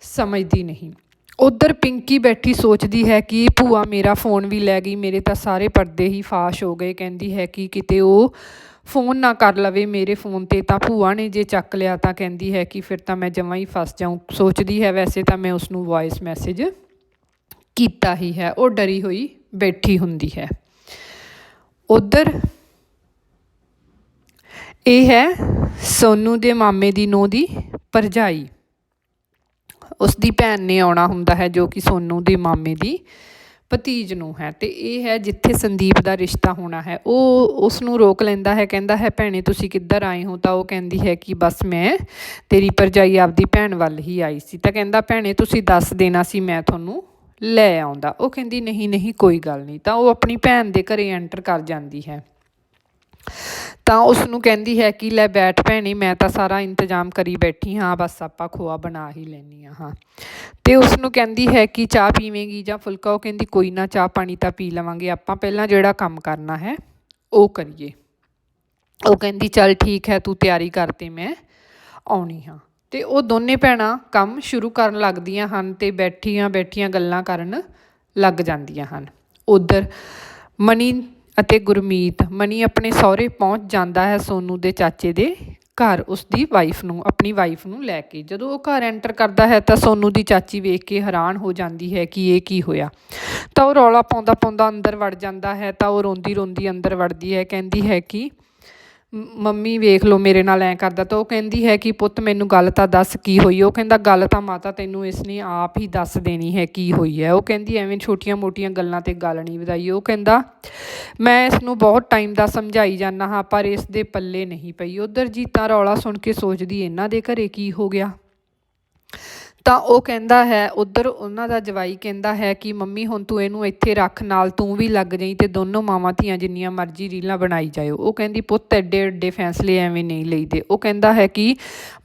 ਸਮਝਦੀ ਨਹੀਂ। ਉਧਰ ਪਿੰਕੀ ਬੈਠੀ ਸੋਚਦੀ ਹੈ ਕਿ ਭੂਆ ਮੇਰਾ ਫੋਨ ਵੀ ਲੈ ਗਈ, ਮੇਰੇ ਤਾਂ ਸਾਰੇ ਪਰਦੇ ਹੀ ਫਾਸ਼ ਹੋ ਗਏ। ਕਹਿੰਦੀ ਹੈ ਕਿ ਕਿਤੇ ਉਹ ਫੋਨ ਨਾ ਕਰ ਲਵੇ ਮੇਰੇ ਫੋਨ ਤੇ ਤਾਂ ਭੂਆ ਨੇ ਜੇ ਚੱਕ ਲਿਆ ਤਾਂ ਕਹਿੰਦੀ ਹੈ ਕਿ ਫਿਰ ਤਾਂ ਮੈਂ ਜਮਾਂ ਹੀ ਫਸ ਜਾਊਂ। ਸੋਚਦੀ ਹੈ ਵੈਸੇ ਤਾਂ ਮੈਂ ਉਸ ਨੂੰ ਵੌਇਸ ਮੈਸੇਜ ਕੀਤਾ ਹੀ ਹੈ, ਉਹ ਡਰੀ ਹੋਈ ਬੈਠੀ ਹੁੰਦੀ ਹੈ। ਉਧਰ ਇਹ ਹੈ ਸੋਨੂ ਦੇ ਮਾਮੇ ਦੀ ਨੂੰਹ ਦੀ ਪਰਜਾਈ ਉਸ ਦੀ ਭੈਣ ਨੇ ਆਉਣਾ ਹੁੰਦਾ ਹੈ ਜੋ ਕਿ ਸੋਨੂ ਦੇ ਮਾਮੇ ਦੀ ਭਤੀਜ ਨੂੰ ਹੈ। ਤੇ ਇਹ ਹੈ ਜਿੱਥੇ ਸੰਦੀਪ ਦਾ ਰਿਸ਼ਤਾ ਹੋਣਾ ਹੈ। ਉਹ ਉਸ ਨੂੰ ਰੋਕ ਲੈਂਦਾ ਹੈ, ਕਹਿੰਦਾ ਹੈ, ਭੈਣੇ, ਤੁਸੀਂ ਕਿੱਧਰ ਆਏ ਹੋ? ਤਾਂ ਉਹ ਕਹਿੰਦੀ ਹੈ ਕਿ ਬਸ ਮੈਂ ਤੇਰੀ ਪਰਜਾਈ ਆਪਦੀ ਭੈਣ ਵੱਲ ਹੀ ਆਈ ਸੀ। ਤਾਂ ਕਹਿੰਦਾ, ਭੈਣੇ, ਤੁਸੀਂ ਦੱਸ ਦੇਣਾ ਸੀ, ਮੈਂ ਤੁਹਾਨੂੰ ਲੈ ਆਉਂਦਾ। ਉਹ ਕਹਿੰਦੀ, ਨਹੀਂ ਨਹੀਂ, ਕੋਈ ਗੱਲ ਨਹੀਂ। ਤਾਂ ਉਹ ਆਪਣੀ ਭੈਣ ਦੇ ਘਰੇ ਐਂਟਰ ਕਰ ਜਾਂਦੀ ਹੈ। ਤਾਂ ਉਸ ਨੂੰ ਕਹਿੰਦੀ ਹੈ ਕਿ, ਲੈ ਬੈਠ ਭੈਣੀ, ਮੈਂ ਤਾਂ ਸਾਰਾ ਇੰਤਜ਼ਾਮ ਕਰੀ ਬੈਠੀ ਹਾਂ, ਬਸ ਆਪਾਂ ਖੋਆ ਬਣਾ ਹੀ ਲੈਣੀ ਆ ਹਾਂ। ਤੇ ਉਸ ਨੂੰ ਕਹਿੰਦੀ ਹੈ ਕਿ, ਚਾਹ ਪੀਵੇਂਗੀ ਜਾਂ ਫੁਲਕਾ? ਉਹ ਕਹਿੰਦੀ, ਕੋਈ ਨਾ, ਚਾਹ ਪਾਣੀ ਤਾਂ ਪੀ ਲਵਾਂਗੇ। ਆਪਾਂ ਪਹਿਲਾਂ ਜਿਹੜਾ ਕੰਮ ਕਰਨਾ ਹੈ, ਉਹ ਕਰੀਏ। ਉਹ ਕਹਿੰਦੀ, ਚੱਲ ਠੀਕ ਹੈ, ਤੂੰ ਤਿਆਰੀ ਕਰ ਤੇ ਮੈਂ ਆਉਣੀ ਹਾਂ। ਤੇ ਉਹ ਦੋਨੇ ਭੈਣਾਂ ਕੰਮ ਸ਼ੁਰੂ ਕਰਨ ਲੱਗਦੀਆਂ ਹਨ ਤੇ ਬੈਠੀਆਂ ਬੈਠੀਆਂ ਗੱਲਾਂ ਕਰਨ ਲੱਗ ਜਾਂਦੀਆਂ ਹਨ। ਉਧਰ ਮਨੀ ਅਤੇ ਗੁਰਮੀਤ, ਮਨੀ ਆਪਣੇ ਸਹੁਰੇ ਪਹੁੰਚ ਜਾਂਦਾ ਹੈ ਸੋਨੂ ਦੇ ਚਾਚੇ ਦੇ ਘਰ ਉਸ ਦੀ ਵਾਈਫ ਨੂੰ, ਆਪਣੀ ਵਾਈਫ ਨੂੰ ਲੈ ਕੇ। ਜਦੋਂ ਉਹ ਘਰ ਐਂਟਰ ਕਰਦਾ ਹੈ ਤਾਂ ਸੋਨੂ ਦੀ ਚਾਚੀ ਵੇਖ ਕੇ ਹੈਰਾਨ ਹੋ ਜਾਂਦੀ ਹੈ ਕਿ ਇਹ ਕੀ ਹੋਇਆ। ਤਾਂ ਉਹ ਰੌਲਾ ਪਾਉਂਦਾ ਪਾਉਂਦਾ ਅੰਦਰ ਵੜ ਜਾਂਦਾ ਹੈ, ਤਾਂ ਉਹ ਰੋਂਦੀ ਰੋਂਦੀ ਅੰਦਰ ਵੜਦੀ ਹੈ, ਕਹਿੰਦੀ ਹੈ ਕਿ ਮੰਮੀ ਵੇਖ ਲਓ ਮੇਰੇ ਨਾਲ ਐਂ ਕਰਦਾ ਤਾਂ ਉਹ ਕਹਿੰਦੀ ਹੈ ਕਿ ਪੁੱਤ ਮੈਨੂੰ ਗੱਲ ਤਾਂ ਦੱਸ ਕੀ ਹੋਈ ਉਹ ਕਹਿੰਦਾ, ਗੱਲ ਤਾਂ ਮਾਤਾ ਤੈਨੂੰ ਇਸਨੇ ਆਪ ਹੀ ਦੱਸ ਦੇਣੀ ਹੈ ਕੀ ਹੋਈ ਹੈ। ਉਹ ਕਹਿੰਦੀ, ਐਵੇਂ ਛੋਟੀਆਂ-ਮੋਟੀਆਂ ਗੱਲਾਂ ਤੇ ਗੱਲ ਨਹੀਂ ਵਧਾਈ। ਉਹ ਕਹਿੰਦਾ, ਮੈਂ ਇਸ ਨੂੰ ਬਹੁਤ ਟਾਈਮ ਦਾ ਸਮਝਾਈ ਜਾਂਦਾ ਹਾਂ, ਪਰ ਇਸ ਦੇ ਪੱਲੇ ਨਹੀਂ ਪਈ। ਉਧਰ ਜੀਤਾ ਰੌਲਾ ਸੁਣ ਕੇ ਸੋਚਦੀ, ਇਹਨਾਂ ਦੇ ਘਰੇ ਕੀ ਹੋ ਗਿਆ? ਤਾਂ ਉਹ ਕਹਿੰਦਾ ਹੈ, ਉੱਧਰ ਉਹਨਾਂ ਦਾ ਜਵਾਈ ਕਹਿੰਦਾ ਹੈ ਕਿ, ਮੰਮੀ, ਹੁਣ ਤੂੰ ਇਹਨੂੰ ਇੱਥੇ ਰੱਖ, ਨਾਲ ਤੂੰ ਵੀ ਲੱਗ ਜਾਈਂ ਤੇ ਦੋਨੋਂ ਮਾਵਾਂ ਧੀਆਂ ਜਿੰਨੀਆਂ ਮਰਜ਼ੀ ਰੀਲਾਂ ਬਣਾਈ ਜਾਇਓ। ਉਹ ਕਹਿੰਦੀ, ਪੁੱਤ, ਐਡੇ ਐਡੇ ਫੈਸਲੇ ਐਵੇਂ ਨਹੀਂ ਲਈਦੇ। ਉਹ ਕਹਿੰਦਾ ਹੈ ਕਿ,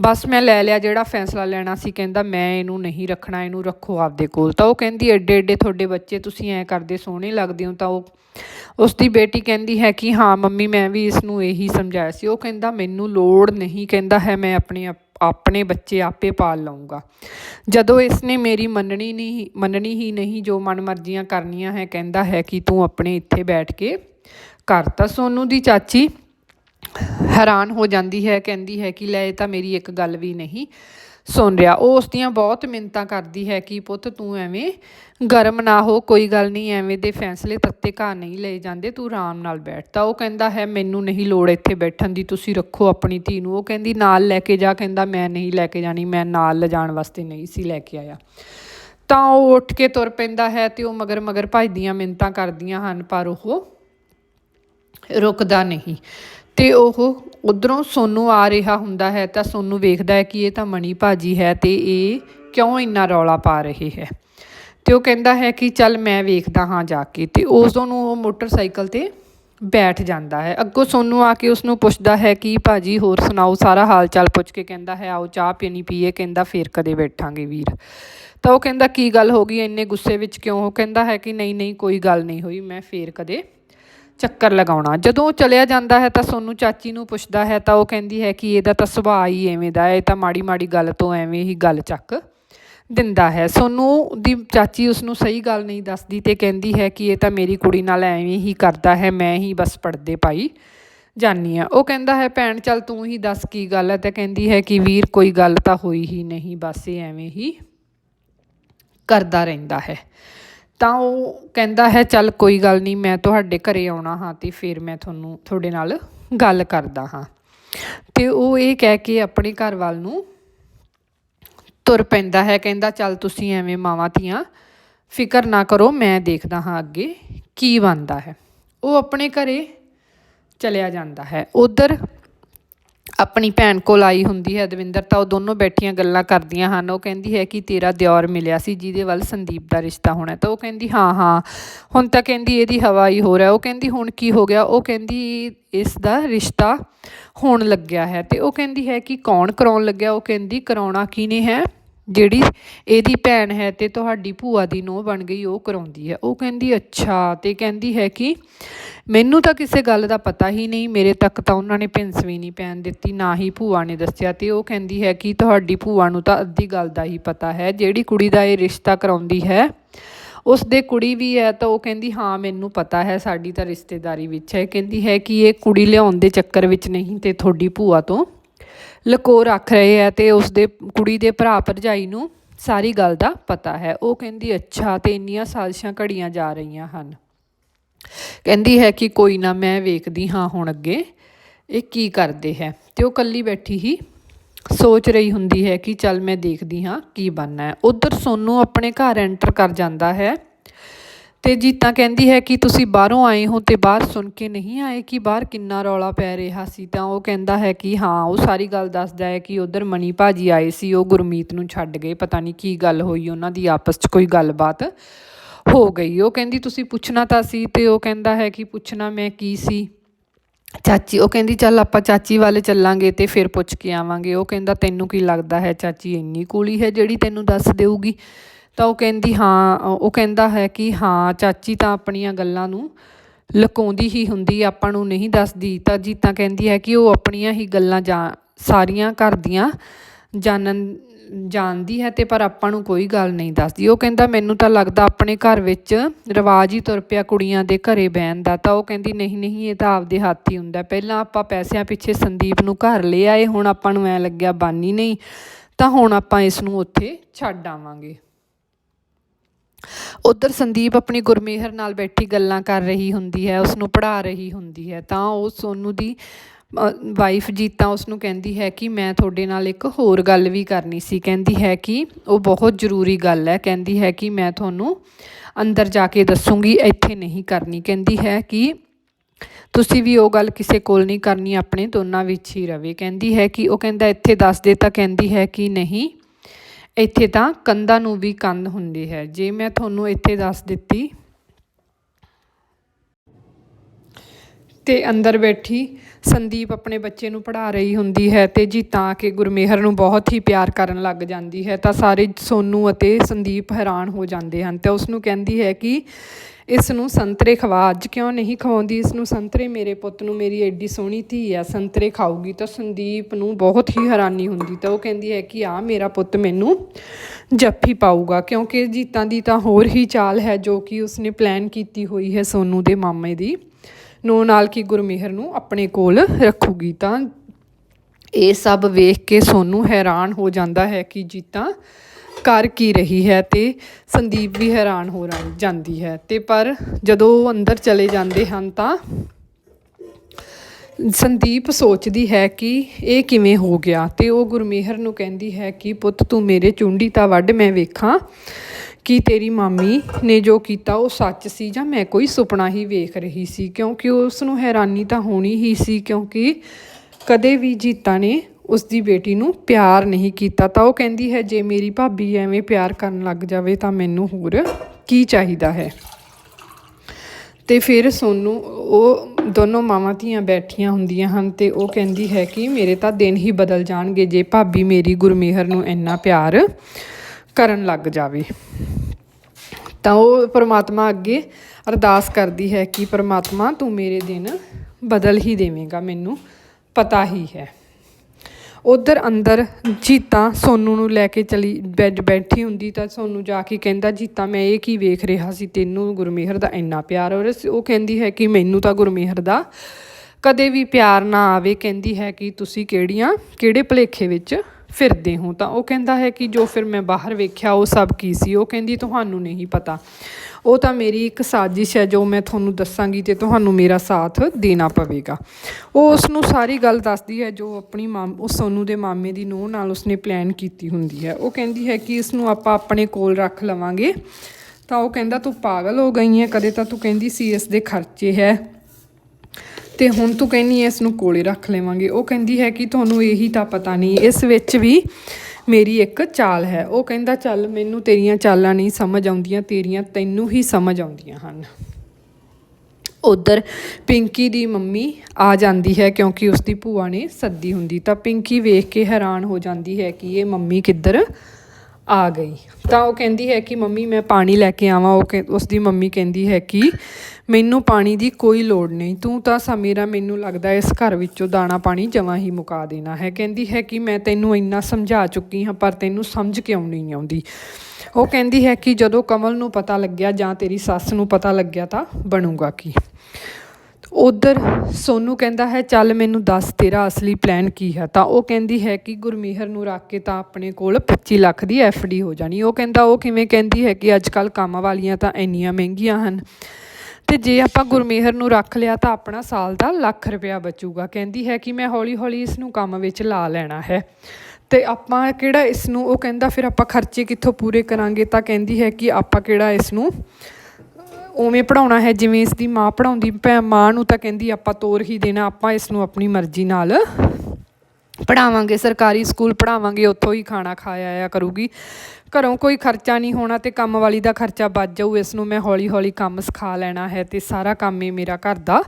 ਬਸ ਮੈਂ ਲੈ ਲਿਆ ਜਿਹੜਾ ਫੈਸਲਾ ਲੈਣਾ ਸੀ। ਕਹਿੰਦਾ, ਮੈਂ ਇਹਨੂੰ ਨਹੀਂ ਰੱਖਣਾ, ਇਹਨੂੰ ਰੱਖੋ ਆਪਦੇ ਕੋਲ। ਤਾਂ ਉਹ ਕਹਿੰਦੀ, ਐਡੇ ਐਡੇ ਤੁਹਾਡੇ ਬੱਚੇ ਤੁਸੀਂ ਐ ਕਰਦੇ ਸੋਹਣੇ ਲੱਗਦੇ ਹੋ। ਤਾਂ ਉਹ ਉਸ ਦੀ ਬੇਟੀ ਕਹਿੰਦੀ ਹੈ ਕਿ, ਹਾਂ ਮੰਮੀ, ਮੈਂ ਵੀ ਇਸ ਨੂੰ ਇਹੀ ਸਮਝਾਇਆ ਸੀ। ਉਹ ਕਹਿੰਦਾ, ਮੈਨੂੰ ਲੋੜ ਨਹੀਂ। ਕਹਿੰਦਾ ਹੈ, ਮੈਂ ਆਪਣੇ ਆਪ- ਆਪਣੇ ਬੱਚੇ ਆਪੇ ਪਾਲ ਲਊਂਗਾ। ਜਦੋਂ ਇਸ ਨੇ ਮੇਰੀ ਮੰਨਣੀ ਨਹੀਂ ਮੰਨਣੀ ਹੀ ਨਹੀਂ, ਜੋ ਮਨਮਰਜ਼ੀਆਂ ਕਰਨੀਆਂ ਹੈ, ਕਹਿੰਦਾ ਹੈ ਕਿ ਤੂੰ ਆਪਣੇ ਇੱਥੇ ਬੈਠ ਕੇ ਕਰ ਤਾਂ ਸੋਨੂ ਦੀ ਚਾਚੀ। ਹੈਰਾਨ ਹੋ ਜਾਂਦੀ ਹੈ, ਕਹਿੰਦੀ ਹੈ ਕਿ ਲੈ ਇਹ ਤਾਂ ਮੇਰੀ ਇੱਕ ਗੱਲ ਵੀ ਨਹੀਂ ਸੁਣ ਰਿਹਾ। ਉਹ ਉਸ ਦੀਆਂ ਬਹੁਤ ਮਿੰਨਤਾਂ ਕਰਦੀ ਹੈ ਕਿ ਪੁੱਤ ਤੂੰ ਐਵੇਂ ਗਰਮ ਨਾ ਹੋ, ਕੋਈ ਗੱਲ ਨਹੀਂ, ਐਵੇਂ ਦੇ ਫੈਸਲੇ ਤੱਤੇ ਘਰ ਨਹੀਂ ਲਏ ਜਾਂਦੇ, ਤੂੰ ਆਰਾਮ ਨਾਲ ਬੈਠ। ਤਾਂ ਉਹ ਕਹਿੰਦਾ ਹੈ, ਮੈਨੂੰ ਨਹੀਂ ਲੋੜ ਇੱਥੇ ਬੈਠਣ ਦੀ, ਤੁਸੀਂ ਰੱਖੋ ਆਪਣੀ ਧੀ ਨੂੰ। ਉਹ ਕਹਿੰਦੀ, ਨਾਲ ਲੈ ਕੇ ਜਾ। ਕਹਿੰਦਾ, ਮੈਂ ਨਹੀਂ ਲੈ ਕੇ ਜਾਣੀ, ਮੈਂ ਨਾਲ ਲਿਜਾਣ ਵਾਸਤੇ ਨਹੀਂ ਸੀ ਲੈ ਕੇ ਆਇਆ। ਤਾਂ ਉਹ ਉੱਠ ਕੇ ਤੁਰ ਪੈਂਦਾ ਹੈ ਤੇ ਉਹ ਮਗਰ ਮਗਰ ਭੱਜਦੀਆਂ ਮਿੰਨਤਾਂ ਕਰਦੀਆਂ ਹਨ, ਪਰ ਉਹ ਰੁਕਦਾ ਨਹੀਂ। ਅਤੇ ਉਹ ਉੱਧਰੋਂ ਸੋਨੂੰ ਆ ਰਿਹਾ ਹੁੰਦਾ ਹੈ ਤਾਂ ਸੋਨੂੰ ਵੇਖਦਾ ਹੈ ਕਿ ਇਹ ਤਾਂ ਮਣੀ ਭਾਜੀ ਹੈ ਅਤੇ ਇਹ ਕਿਉਂ ਇੰਨਾ ਰੌਲਾ ਪਾ ਰਹੇ ਹੈ? ਤੇ ਉਹ ਕਹਿੰਦਾ ਹੈ ਕਿ ਚੱਲ ਮੈਂ ਵੇਖਦਾ ਹਾਂ ਜਾ ਕੇ ਤੇ ਉਸ ਨੂੰ ਉਹ ਮੋਟਰਸਾਈਕਲ ਤੇ ਬੈਠ ਜਾਂਦਾ ਹੈ। ਅੱਗੋਂ ਸੋਨੂੰ ਆ ਕੇ ਉਸ ਨੂੰ ਪੁੱਛਦਾ ਹੈ ਕਿ ਭਾਜੀ ਹੋਰ ਸੁਣਾਓ, ਸਾਰਾ ਹਾਲ ਚਾਲ ਪੁੱਛ ਕੇ ਕਹਿੰਦਾ ਹੈ, ਆਓ ਚਾਹ ਪੀਣੀ ਪੀਏ, ਕਹਿੰਦਾ ਫੇਰ ਕਦੇ ਬੈਠਾਂਗੇ ਵੀਰ। ਤਾਂ ਉਹ ਕਹਿੰਦਾ, ਕੀ ਗੱਲ ਹੋ ਗਈ? ਇੰਨੇ ਗੁੱਸੇ ਵਿੱਚ ਕਿਉਂ? ਉਹ ਕਹਿੰਦਾ ਹੈ ਕਿ ਨਹੀਂ ਨਹੀਂ, ਕੋਈ ਗੱਲ ਨਹੀਂ ਹੋਈ, ਮੈਂ ਫੇਰ ਕਦੇ ਚੱਕਰ ਲਗਾਉਣਾ। ਜਦੋਂ ਚਲਿਆ ਜਾਂਦਾ ਹੈ ਤਾਂ ਸੋਨੂੰ ਚਾਚੀ ਨੂੰ ਪੁੱਛਦਾ ਹੈ ਤਾਂ ਉਹ ਕਹਿੰਦੀ ਹੈ ਕਿ ਇਹਦਾ ਤਾਂ ਸੁਭਾਅ ਹੀ ਐਵੇਂ ਦਾ ਹੈ, ਇਹ ਤਾਂ ਮਾੜੀ ਮਾੜੀ ਗੱਲ ਤੋਂ ਐਵੇਂ ਹੀ ਗੱਲ ਚੱਕ ਦਿੰਦਾ ਹੈ। ਸੋਨੂੰ ਦੀ ਚਾਚੀ ਉਸ ਨੂੰ ਸਹੀ ਗੱਲ ਨਹੀਂ ਦੱਸਦੀ ਤੇ ਕਹਿੰਦੀ ਹੈ ਕਿ ਇਹ ਤਾਂ ਮੇਰੀ ਕੁੜੀ ਨਾਲ ਐਵੇਂ ਹੀ ਕਰਦਾ ਹੈ, ਮੈਂ ਹੀ ਬਸ ਪੜਦੇ ਪਾਈ ਜਾਨੀ ਆ ਉਹ ਕਹਿੰਦਾ ਹੈ, ਭੈਣ, ਚੱਲ ਤੂੰ ਹੀ ਦੱਸ ਕੀ ਗੱਲ ਹੈ? ਤੇ ਕਹਿੰਦੀ ਹੈ ਕਿ ਵੀਰ, ਕੋਈ ਗੱਲ ਤਾਂ ਹੋਈ ਹੀ ਨਹੀਂ, ਬਸ ਇਹ ਐਵੇਂ ਹੀ ਕਰਦਾ ਰਹਿੰਦਾ ਹੈ। ਤਾਂ ਉਹ ਕਹਿੰਦਾ ਹੈ, ਚੱਲ ਕੋਈ ਗੱਲ ਨਹੀਂ, ਮੈਂ ਤੁਹਾਡੇ ਘਰੇ ਆਉਣਾ ਹਾਂ ਅਤੇ ਫਿਰ ਮੈਂ ਤੁਹਾਨੂੰ ਤੁਹਾਡੇ ਨਾਲ ਗੱਲ ਕਰਦਾ ਹਾਂ। ਤੇ ਉਹ ਇਹ ਕਹਿ ਕੇ ਆਪਣੇ ਘਰ ਵੱਲ ਨੂੰ ਤੁਰ ਪੈਂਦਾ ਹੈ, ਕਹਿੰਦਾ, ਚੱਲ ਤੁਸੀਂ ਐਵੇਂ ਮਾਵਾਂ ਧੀਆਂ, ਫਿਕਰ ਨਾ ਕਰੋ, ਮੈਂ ਦੇਖਦਾ ਹਾਂ ਅੱਗੇ ਕੀ ਬਣਦਾ ਹੈ। ਉਹ ਆਪਣੇ ਘਰੇ ਚਲਿਆ ਜਾਂਦਾ ਹੈ। ਉਧਰ ਆਪਣੀ ਭੈਣ ਕੋਲ ਆਈ ਹੁੰਦੀ ਹੈ ਦਵਿੰਦਰ ਤਾਂ ਉਹ ਦੋਨੋਂ ਬੈਠੀਆਂ ਗੱਲਾਂ ਕਰਦੀਆਂ ਹਨ। ਉਹ ਕਹਿੰਦੀ ਹੈ ਕਿ ਤੇਰਾ ਦਿਓਰ ਮਿਲਿਆ ਸੀ ਜਿਹਦੇ ਵੱਲ ਸੰਦੀਪ ਦਾ ਰਿਸ਼ਤਾ ਹੋਣਾ ਤਾਂ ਉਹ ਕਹਿੰਦੀ, ਹਾਂ ਹਾਂ। ਹੁਣ ਤਾਂ ਕਹਿੰਦੀ ਇਹਦੀ ਹਵਾ ਹੀ ਹੋ। ਰਿਹਾ ਉਹ ਕਹਿੰਦੀ, ਹੁਣ ਕੀ ਹੋ ਗਿਆ? ਉਹ ਕਹਿੰਦੀ, ਇਸ ਦਾ ਰਿਸ਼ਤਾ ਹੋਣ ਲੱਗਿਆ ਹੈ। ਤੇ ਉਹ ਕਹਿੰਦੀ ਹੈ ਕਿ ਕੌਣ ਕਰਾਉਣ ਲੱਗਿਆ? ਉਹ ਕਹਿੰਦੀ, ਕਰਾਉਣਾ ਕਿਹਨੇ ਹੈ? ਜਿਹੜੀ ਇਹਦੀ ਭੈਣ ਹੈ ਤੇ ਤੁਹਾਡੀ ਭੂਆ ਦੀ ਨੂੰਹ ਬਣ ਗਈ, ਉਹ ਕਰਾਉਂਦੀ ਹੈ। ਉਹ ਕਹਿੰਦੀ, ਅੱਛਾ। ਤੇ ਕਹਿੰਦੀ ਹੈ ਕਿ ਮੈਨੂੰ ਤਾਂ ਕਿਸੇ ਗੱਲ ਦਾ ਪਤਾ ਹੀ ਨਹੀਂ, ਮੇਰੇ ਤੱਕ ਤਾਂ ਉਹਨਾਂ ਨੇ ਪਿੰਸ ਵੀ ਨਹੀਂ ਪੈਣ ਦਿੱਤੀ, ਨਾ ਹੀ ਭੂਆ ਨੇ ਦੱਸਿਆ। ਤੇ ਉਹ ਕਹਿੰਦੀ ਹੈ ਕਿ ਤੁਹਾਡੀ ਭੂਆ ਨੂੰ ਤਾਂ ਅੱਧੀ ਗੱਲ ਦਾ ਹੀ ਪਤਾ ਹੈ, ਜਿਹੜੀ ਕੁੜੀ ਦਾ ਇਹ ਰਿਸ਼ਤਾ ਕਰਾਉਂਦੀ ਹੈ ਉਸ ਦੇ ਕੁੜੀ ਵੀ ਹੈ। ਤਾਂ ਉਹ ਕਹਿੰਦੀ, ਹਾਂ, ਮੈਨੂੰ ਪਤਾ ਹੈ, ਸਾਡੀ ਤਾਂ ਰਿਸ਼ਤੇਦਾਰੀ ਵਿੱਚ ਹੈ। ਕਹਿੰਦੀ ਹੈ ਕਿ ਇਹ ਕੁੜੀ ਲਿਆਉਣ ਦੇ ਚੱਕਰ ਵਿੱਚ ਨਹੀਂ ਤੇ ਤੁਹਾਡੀ ਭੂਆ ਤੋਂ ਲਕੋ ਰੱਖ ਰਹੇ ਹੈ ਤੇ ਉਸਦੇ ਕੁੜੀ ਦੇ ਭਰਾ ਭਰਜਾਈ ਨੂੰ ਸਾਰੀ ਗੱਲ ਦਾ ਪਤਾ ਹੈ। ਉਹ ਕਹਿੰਦੀ, ਅੱਛਾ, ਤੇ ਇੰਨੀਆਂ ਸਾਜ਼ਿਸ਼ਾਂ ਘੜੀਆਂ ਜਾ ਰਹੀਆਂ ਹਨ। ਕਹਿੰਦੀ ਹੈ ਕਿ ਕੋਈ ਨਾ, ਮੈਂ ਵੇਖਦੀ ਹਾਂ ਹੁਣ ਅੱਗੇ, ਇਹ ਕੀ ਕਰਦੇ ਹੈ? ਤੇ ਉਹ ਕੱਲੀ ਬੈਠੀ ਹੀ ਸੋਚ ਰਹੀ ਹੁੰਦੀ ਹੈ ਕਿ ਚੱਲ ਮੈਂ ਦੇਖਦੀ ਹਾਂ ਕੀ ਬਣਨਾ ਹੈ। ਉਧਰ ਸੋਨੂੰ ਆਪਣੇ ਘਰ ਐਂਟਰ ਕਰ ਜਾਂਦਾ ਹੈ। ਤੇ ਜੀਤਾ ਕਹਿੰਦੀ ਹੈ ਕਿ ਤੁਸੀਂ ਬਾਹਰੋਂ ਆਏ ਹੋ ਤੇ ਬਾਹਰ ਸੁਣ ਕੇ ਨਹੀਂ ਆਏ ਕਿ ਬਾਹਰ ਕਿੰਨਾ ਰੌਲਾ ਪੈ ਰਿਹਾ ਸੀ। ਤਾਂ ਉਹ ਕਹਿੰਦਾ ਹੈ ਕਿ ਹਾਂ, ਉਹ ਸਾਰੀ ਗੱਲ ਦੱਸਦਾ ਹੈ ਕਿ ਉਧਰ ਮਣੀ ਭਾਜੀ ਆਏ ਸੀ, ਉਹ ਗੁਰਮੀਤ ਨੂੰ ਛੱਡ ਗਏ। ਪਤਾ ਨਹੀਂ ਕੀ ਗੱਲ ਹੋਈ, ਉਹਨਾਂ ਦੀ ਆਪਸ 'ਚ ਕੋਈ ਗੱਲਬਾਤ ਹੋ ਗਈ। ਉਹ ਕਹਿੰਦੀ, ਤੁਸੀਂ ਪੁੱਛਣਾ ਤਾਂ ਸੀ ਤੇ ਉਹ ਕਹਿੰਦਾ ਹੈ ਕਿ ਪੁੱਛਣਾ ਮੈਂ ਕੀ ਸੀ? ਚਾਚੀ, ਉਹ ਕਹਿੰਦੀ, ਚੱਲ ਆਪਾਂ ਚਾਚੀ ਵੱਲ ਚੱਲਾਂਗੇ ਤੇ ਫਿਰ ਪੁੱਛ ਕੇ ਆਵਾਂਗੇ। ਉਹ ਕਹਿੰਦਾ, ਤੈਨੂੰ ਕੀ ਲੱਗਦਾ ਹੈ ਚਾਚੀ, ਇੰਨੀ ਕੂਲੀ ਹੈ ਜਿਹੜੀ ਤੈਨੂੰ ਦੱਸ ਦੇਊਗੀ? ਤਾਂ ਉਹ ਕਹਿੰਦੀ ਹਾਂ, ਉਹ ਕਹਿੰਦਾ ਹੈ ਕਿ ਹਾਂ, ਚਾਚੀ ਤਾਂ ਆਪਣੀਆਂ ਗੱਲਾਂ ਨੂੰ ਲੁਕਾਉਂਦੀ ਹੀ ਹੁੰਦੀ, ਆਪਾਂ ਨੂੰ ਨਹੀਂ ਦੱਸਦੀ। ਤਾਂ ਜੀਤਾ ਕਹਿੰਦੀ ਹੈ ਕਿ ਉਹ ਆਪਣੀਆਂ ਹੀ ਗੱਲਾਂ ਜਾਂ ਸਾਰੀਆਂ ਘਰ ਦੀਆਂ ਜਾਣਨ, ਜਾਣਦੀ ਹੈ ਤੇ ਪਰ ਆਪਾਂ ਨੂੰ ਕੋਈ ਗੱਲ ਨਹੀਂ ਦੱਸਦੀ। ਉਹ ਕਹਿੰਦਾ, ਮੈਨੂੰ ਤਾਂ ਲੱਗਦਾ ਆਪਣੇ ਘਰ ਵਿੱਚ ਰਿਵਾਜ ਹੀ ਤੁਰ ਪਿਆ ਕੁੜੀਆਂ ਦੇ ਘਰੇ ਬਹਿਣ ਦਾ। ਤਾਂ ਉਹ ਕਹਿੰਦੀ, ਨਹੀਂ ਨਹੀਂ, ਇਹ ਤਾਂ ਆਪਦੇ ਹੱਥ ਹੀ ਹੁੰਦਾ। ਪਹਿਲਾਂ ਆਪਾਂ ਪੈਸਿਆਂ ਪਿੱਛੇ ਸੰਦੀਪ ਨੂੰ ਘਰ ਲੈ ਆਏ, ਹੁਣ ਆਪਾਂ ਨੂੰ ਐ ਲੱਗਿਆ ਬਾਨੀ ਨਹੀਂ। ਤਾਂ ਹੁਣ ਆਪਾਂ ਇਸ ਨੂੰ ਉੱਥੇ ਛੱਡ ਆਵਾਂਗੇ। ਉੱਧਰ ਸੰਦੀਪ ਆਪਣੀ ਗੁਰਮੇਹਰ ਨਾਲ ਬੈਠੀ ਗੱਲਾਂ ਕਰ ਰਹੀ ਹੁੰਦੀ ਹੈ ਉਸ ਨੂੰ ਪੜ੍ਹਾ ਰਹੀ ਹੁੰਦੀ ਹੈ, ਤਾਂ ਉਹ ਸੋਨੂ ਦੀ ਵਾਈਫ ਜੀਤਾ ਉਸ ਨੂੰ ਕਹਿੰਦੀ ਹੈ ਕਿ ਮੈਂ ਤੁਹਾਡੇ ਨਾਲ ਇੱਕ ਹੋਰ ਗੱਲ ਵੀ ਕਰਨੀ ਸੀ। ਕਹਿੰਦੀ ਹੈ ਕਿ ਉਹ ਬਹੁਤ ਜ਼ਰੂਰੀ ਗੱਲ ਹੈ। ਕਹਿੰਦੀ ਹੈ ਕਿ ਮੈਂ ਤੁਹਾਨੂੰ ਅੰਦਰ ਜਾ ਕੇ ਦੱਸੂਗੀ, ਇੱਥੇ ਨਹੀਂ ਕਰਨੀ। ਕਹਿੰਦੀ ਹੈ ਕਿ ਤੁਸੀਂ ਵੀ ਉਹ ਗੱਲ ਕਿਸੇ ਕੋਲ ਨਹੀਂ ਕਰਨੀ, ਆਪਣੇ ਦੋਨਾਂ ਵਿੱਚ ਹੀ ਰਵੇ। ਕਹਿੰਦੀ ਹੈ ਕਿ ਉਹ ਕਹਿੰਦਾ, ਇੱਥੇ ਦੱਸ ਦੇ ਤਾਂ ਕਹਿੰਦੀ ਹੈ ਕਿ ਨਹੀਂ ਇੱਥੇ ਤਾਂ ਕੰਧਾਂ ਨੂੰ ਵੀ ਕੰਧ ਹੁੰਦੀ ਹੈ। ਜੇ ਮੈਂ ਤੁਹਾਨੂੰ ਇੱਥੇ ਦੱਸ ਦਿੱਤੀ ਤੇ ਅੰਦਰ ਬੈਠੀ ਸੰਦੀਪ ਆਪਣੇ ਬੱਚੇ ਨੂੰ ਪੜ੍ਹਾ ਰਹੀ ਹੁੰਦੀ ਹੈ ਤੇ ਜੀਤਾ ਆ ਕੇ ਗੁਰਮੇਹਰ ਨੂੰ ਬਹੁਤ ਹੀ ਪਿਆਰ ਕਰਨ ਲੱਗ ਜਾਂਦੀ ਹੈ ਤਾਂ ਸਾਰੇ ਸੋਨੂ ਅਤੇ ਸੰਦੀਪ ਹੈਰਾਨ ਹੋ ਜਾਂਦੇ ਹਨ ਤੇ ਉਸ ਨੂੰ ਕਹਿੰਦੀ ਹੈ ਕਿ ਇਸ ਨੂੰ ਸੰਤਰੇ ਖਵਾ। ਅੱਜ ਕਿਉਂ ਨਹੀਂ ਖਵਾਉਂਦੀ? ਇਸ ਨੂੰ ਸੰਤਰੇ ਮੇਰੇ ਪੁੱਤ ਨੂੰ, ਮੇਰੀ ਐਡੀ ਸੋਹਣੀ ਧੀ ਆ, ਸੰਤਰੇ ਖਾਊਗੀ ਤਾਂ ਸੰਦੀਪ ਨੂੰ ਬਹੁਤ ਹੀ ਹੈਰਾਨੀ ਹੁੰਦੀ। ਤਾਂ ਉਹ ਕਹਿੰਦੀ ਹੈ ਕਿ ਆ ਮੇਰਾ ਪੁੱਤ ਮੈਨੂੰ ਜੱਫੀ ਪਾਊਗਾ, ਕਿਉਂਕਿ ਜੀਤਾਂ ਦੀ ਤਾਂ ਹੋਰ ਹੀ ਚਾਲ ਹੈ ਜੋ ਕਿ ਉਸਨੇ ਪਲਾਨ ਕੀਤੀ ਹੋਈ ਹੈ ਸੋਨੂ ਦੇ ਮਾਮੇ ਦੀ। ਨੂੰ ਨਾਲ ਕਿ ਗੁਰਮਿਹਰ ਨੂੰ ਆਪਣੇ ਕੋਲ ਰੱਖੂਗੀ। ਤਾਂ ਇਹ ਸਭ ਵੇਖ ਕੇ ਸੋਨੂ ਹੈਰਾਨ ਹੋ ਜਾਂਦਾ ਹੈ ਕਿ ਜੀਤਾਂ ਕਰ ਕੀ ਰਹੀ ਹੈ ਤੇ ਸੰਦੀਪ ਵੀ ਹੈਰਾਨ ਹੋ ਰਹੀ ਜਾਂਦੀ ਹੈ। ਤੇ ਪਰ ਜਦੋਂ ਉਹ ਅੰਦਰ ਚਲੇ ਜਾਂਦੇ ਹਨ ਤਾਂ ਸੰਦੀਪ ਸੋਚਦੀ ਹੈ ਕਿ ਇਹ ਕਿਵੇਂ ਹੋ ਗਿਆ ਤੇ ਉਹ ਗੁਰਮੇਹਰ ਨੂੰ ਕਹਿੰਦੀ ਹੈ ਕਿ ਪੁੱਤ ਤੂੰ ਮੇਰੇ ਚੁੰਡੀ ਤਾਂ ਵੱਢ, ਮੈਂ ਵੇਖਾਂ ਕਿ ਤੇਰੀ ਮਾਮੀ ਨੇ ਜੋ ਕੀਤਾ ਉਹ ਸੱਚ ਸੀ ਜਾਂ ਮੈਂ ਕੋਈ ਸੁਪਨਾ ਹੀ ਵੇਖ ਰਹੀ ਸੀ। ਕਿਉਂਕਿ ਉਸ ਨੂੰ ਹੈਰਾਨੀ ਤਾਂ ਹੋਣੀ ਹੀ ਸੀ ਕਿਉਂਕਿ ਕਦੇ ਵੀ ਜੀਤਾ ਨੇ ਉਸ ਦੀ ਬੇਟੀ ਨੂੰ ਪਿਆਰ ਨਹੀਂ ਕੀਤਾ, ਤਾਂ ਉਹ ਕਹਿੰਦੀ ਹੈ, ਜੇ ਮੇਰੀ ਭਾਬੀ ਐਵੇਂ ਪਿਆਰ ਕਰਨ ਲੱਗ ਜਾਵੇ, ਤਾਂ ਮੈਨੂੰ ਹੋਰ ਕੀ ਚਾਹੀਦਾ ਹੈ? ਤੇ ਫਿਰ ਸੋਨੂੰ, ਉਹ ਦੋਨੋਂ ਮਾਵਾਂ ਧੀਆਂ ਬੈਠੀਆਂ ਹੁੰਦੀਆਂ ਹਨ ਤੇ ਉਹ ਕਹਿੰਦੀ ਹੈ ਕਿ ਮੇਰੇ ਤਾਂ ਦਿਨ ਹੀ ਬਦਲ ਜਾਣਗੇ ਜੇ ਭਾਬੀ ਮੇਰੀ ਗੁਰਮੇਹਰ ਨੂੰ ਇੰਨਾ ਪਿਆਰ ਕਰਨ ਲੱਗ ਜਾਵੇ। ਤਾਂ ਉਹ ਪਰਮਾਤਮਾ ਅੱਗੇ ਅਰਦਾਸ ਕਰਦੀ ਹੈ ਕਿ ਪਰਮਾਤਮਾ ਤੂੰ ਮੇਰੇ ਦਿਨ ਬਦਲ ਹੀ ਦੇਵੇਂਗਾ, ਮੈਨੂੰ ਪਤਾ ਹੀ ਹੈ। ਉਧਰ ਅੰਦਰ ਜੀਤਾ ਸੋਨੂੰ ਨੂੰ ਲੈ ਕੇ ਚਲੀ ਬੈੱਡ ਬੈਠੀ ਹੁੰਦੀ ਤਾਂ ਸੋਨੂੰ ਜਾ ਕੇ ਕਹਿੰਦਾ, ਜੀਤਾ, ਮੈਂ ਇਹ ਕੀ ਵੇਖ ਰਿਹਾ ਸੀ? ਤੈਨੂੰ ਗੁਰਮੇਹਰ ਦਾ ਇੰਨਾ ਪਿਆਰ ਹੋ ਰਿਹਾ ਸੀ ਉਹ ਕਹਿੰਦੀ ਹੈ ਕਿ ਮੈਨੂੰ ਤਾਂ ਗੁਰਮੇਹਰ ਦਾ ਕਦੇ ਵੀ ਪਿਆਰ ਨਾ ਆਵੇ। ਕਹਿੰਦੀ ਹੈ ਕਿ ਤੁਸੀਂ ਕਿਹੜੀਆਂ, ਕਿਹੜੇ ਭਲੇਖੇ ਵਿੱਚ ਫਿਰਦੇ ਹੋ ਤਾਂ ਉਹ ਕਹਿੰਦਾ ਹੈ ਕਿ ਜੋ ਫਿਰ ਮੈਂ ਬਾਹਰ ਵੇਖਿਆ ਉਹ ਸਭ ਕੀ ਸੀ? ਉਹ ਕਹਿੰਦੀ, ਤੁਹਾਨੂੰ ਨਹੀਂ ਪਤਾ। ਉਹ ਤਾਂ ਮੇਰੀ ਇੱਕ ਸਾਜ਼ਿਸ਼ ਹੈ ਜੋ ਮੈਂ ਤੁਹਾਨੂੰ ਦੱਸਾਂਗੀ ਤੇ ਤੁਹਾਨੂੰ ਮੇਰਾ ਸਾਥ ਦੇਣਾ ਪਵੇਗਾ। ਉਹ ਉਸ ਨੂੰ ਸਾਰੀ ਗੱਲ ਦੱਸਦੀ ਹੈ ਜੋ ਆਪਣੀ ਮਾਮ ਉਹ ਸੋਨੂ ਦੇ ਮਾਮੇ ਦੀ ਨੂੰਹ ਨਾਲ ਉਸਨੇ ਪਲਾਨ ਕੀਤੀ ਹੁੰਦੀ ਹੈ। ਉਹ ਕਹਿੰਦੀ ਹੈ ਕਿ ਇਸ ਨੂੰ ਆਪਾਂ ਆਪਣੇ ਕੋਲ ਰੱਖ ਲਵਾਂਗੇ। ਤਾਂ ਉਹ ਕਹਿੰਦਾ, ਤੂੰ ਪਾਗਲ ਹੋ ਗਈ ਹੈ। ਕਦੇ ਤਾਂ ਤੂੰ ਕਹਿੰਦੀ ਸੀ ਇਸ ਦੇ ਖਰਚੇ ਹੈ। ਤੇ ਹੁਣ ਤੂੰ ਕਹਿੰਦੀ ਐ ਇਸ ਨੂੰ ਕੋਲੇ ਰੱਖ ਲਵਾਂਗੇ। ਉਹ ਕਹਿੰਦੀ ਹੈ ਕਿ ਤੁਹਾਨੂੰ ਇਹੀ ਤਾਂ ਪਤਾ ਨਹੀਂ, ਇਸ ਵਿੱਚ ਵੀ ਮੇਰੀ ਇੱਕ ਚਾਲ ਹੈ। ਉਹ ਕਹਿੰਦਾ, ਚੱਲ ਮੈਨੂੰ ਤੇਰੀਆਂ ਚਾਲਾਂ ਨਹੀਂ ਸਮਝ ਆਉਂਦੀਆਂ, ਤੇਰੀਆਂ ਤੈਨੂੰ ਹੀ ਸਮਝ ਆਉਂਦੀਆਂ ਹਨ। ਉਧਰ ਪਿੰਕੀ ਦੀ ਮੰਮੀ ਆ ਜਾਂਦੀ ਹੈ ਕਿਉਂਕਿ ਉਸ ਦੀ ਭੂਆ ਨੇ ਸੱਦੀ ਹੁੰਦੀ। ਤਾਂ ਪਿੰਕੀ ਵੇਖ ਕੇ ਹੈਰਾਨ ਹੋ ਜਾਂਦੀ ਹੈ ਕਿ ਇਹ ਮੰਮੀ ਕਿੱਧਰ ਆ ਗਈ। ਤਾਂ ਉਹ ਕਹਿੰਦੀ ਹੈ ਕਿ ਮੰਮੀ ਮੈਂ ਪਾਣੀ ਲੈ ਕੇ ਆਵਾਂ। ਉਹ ਕਹਿ- ਉਸ ਦੀ ਮੰਮੀ ਕਹਿੰਦੀ ਹੈ ਕਿ ਮੈਨੂੰ ਪਾਣੀ ਦੀ ਕੋਈ ਲੋੜ ਨਹੀਂ। ਤੂੰ ਤਾਂ ਸਮੀਰਾ, ਮੈਨੂੰ ਲੱਗਦਾ ਇਸ ਘਰ ਵਿੱਚੋਂ ਦਾਣਾ ਪਾਣੀ ਜਮਾਂ ਹੀ ਮੁਕਾ ਦੇਣਾ ਹੈ। ਕਹਿੰਦੀ ਹੈ ਕਿ ਮੈਂ ਤੈਨੂੰ ਇੰਨਾ ਸਮਝਾ ਚੁੱਕੀ ਹਾਂ, ਪਰ ਤੈਨੂੰ ਸਮਝ ਕਿਉਂ ਨਹੀਂ ਆਉਂਦੀ? ਉਹ ਕਹਿੰਦੀ ਹੈ ਕਿ ਜਦੋਂ ਕਮਲ ਨੂੰ ਪਤਾ ਲੱਗਿਆ ਜਾਂ ਤੇਰੀ ਸੱਸ ਨੂੰ ਪਤਾ ਲੱਗਿਆ ਤਾਂ ਬਣੂਗਾ ਕੀ? ਉਧਰ ਸੋਨੂੰ ਕਹਿੰਦਾ ਹੈ, ਚੱਲ ਮੈਨੂੰ ਦੱਸ ਤੇਰਾ ਅਸਲੀ ਪਲਾਨ ਕੀ ਹੈ? ਤਾਂ ਉਹ ਕਹਿੰਦੀ ਹੈ ਕਿ ਗੁਰਮੇਹਰ ਨੂੰ ਰੱਖ ਕੇ ਤਾਂ ਆਪਣੇ ਕੋਲ 25 ਲੱਖ ਦੀ ਡੀ ਹੋ ਜਾਣੀ। ਉਹ ਕਹਿੰਦਾ, ਉਹ ਕਿਵੇਂ ਕਹਿੰਦੀ ਹੈ ਕਿ ਅੱਜ ਕੱਲ ਕੰਮ ਵਾਲੀਆਂ ਤਾਂ ਇੰਨੀਆਂ ਮਹਿੰਗੀਆਂ ਹਨ। ਤੇ ਜੇ ਆਪਾਂ ਗੁਰਮੇਹਰ ਨੂੰ ਰੱਖ ਲਿਆ ਤਾਂ ਆਪਣਾ ਸਾਲ ਦਾ ਲੱਖ ਰੁਪਇਆ ਬਚੂਗਾ। ਕਹਿੰਦੀ ਹੈ ਕਿ ਮੈਂ ਹੌਲੀ ਹੌਲੀ ਇਸ ਨੂੰ ਕੰਮ ਵਿੱਚ ਲਾ ਲੈਣਾ ਹੈ। ਤੇ ਆਪਾਂ ਕਿਹੜਾ ਇਸ ਨੂੰ, ਉਹ ਕਹਿੰਦਾ, ਫਿਰ ਆਪਾਂ ਖਰਚੇ ਕਿੱਥੋਂ ਪੂਰੇ ਕਰਾਂਗੇ? ਤਾਂ ਕਹਿੰਦੀ ਹੈ ਕਿ ਆਪਾਂ ਕਿਹੜਾ ਇਸ ਨੂੰ ਉਵੇਂ ਪੜਾਉਣਾ ਹੈ, ਜਿਵੇਂ ਇਸ ਦੀ ਮਾਂ ਪੜਾਉਂਦੀ ਭੈ ਮਾਂ ਨੂੰ ਤਾਂ ਕਹਿੰਦੀ ਆਪਾਂ ਤੋਰ ਹੀ ਦੇਣਾ, ਆਪਾਂ ਇਸ ਨੂੰ ਆਪਣੀ ਮਰਜ਼ੀ ਨਾਲ ਪੜਾਵਾਂਗੇ ਸਰਕਾਰੀ ਸਕੂਲ ਪੜਾਵਾਂਗੇ ਉੱਥੋਂ ਹੀ ਖਾਣਾ ਖਾਇਆ ਆਇਆ ਕਰੂਗੀ। ਘਰੋਂ ਕੋਈ ਖਰਚਾ ਨਹੀਂ ਹੋਣਾ ਤੇ ਕੰਮ ਵਾਲੀ ਦਾ ਖਰਚਾ ਬਚ ਜਾਊ, ਇਸ ਨੂੰ ਮੈਂ ਹੌਲੀ ਹੌਲੀ ਕੰਮ ਸਿਖਾ ਲੈਣਾ ਹੈ ਤੇ ਸਾਰਾ ਕੰਮ ਇਹ ਮੇਰਾ ਘਰ ਦਾ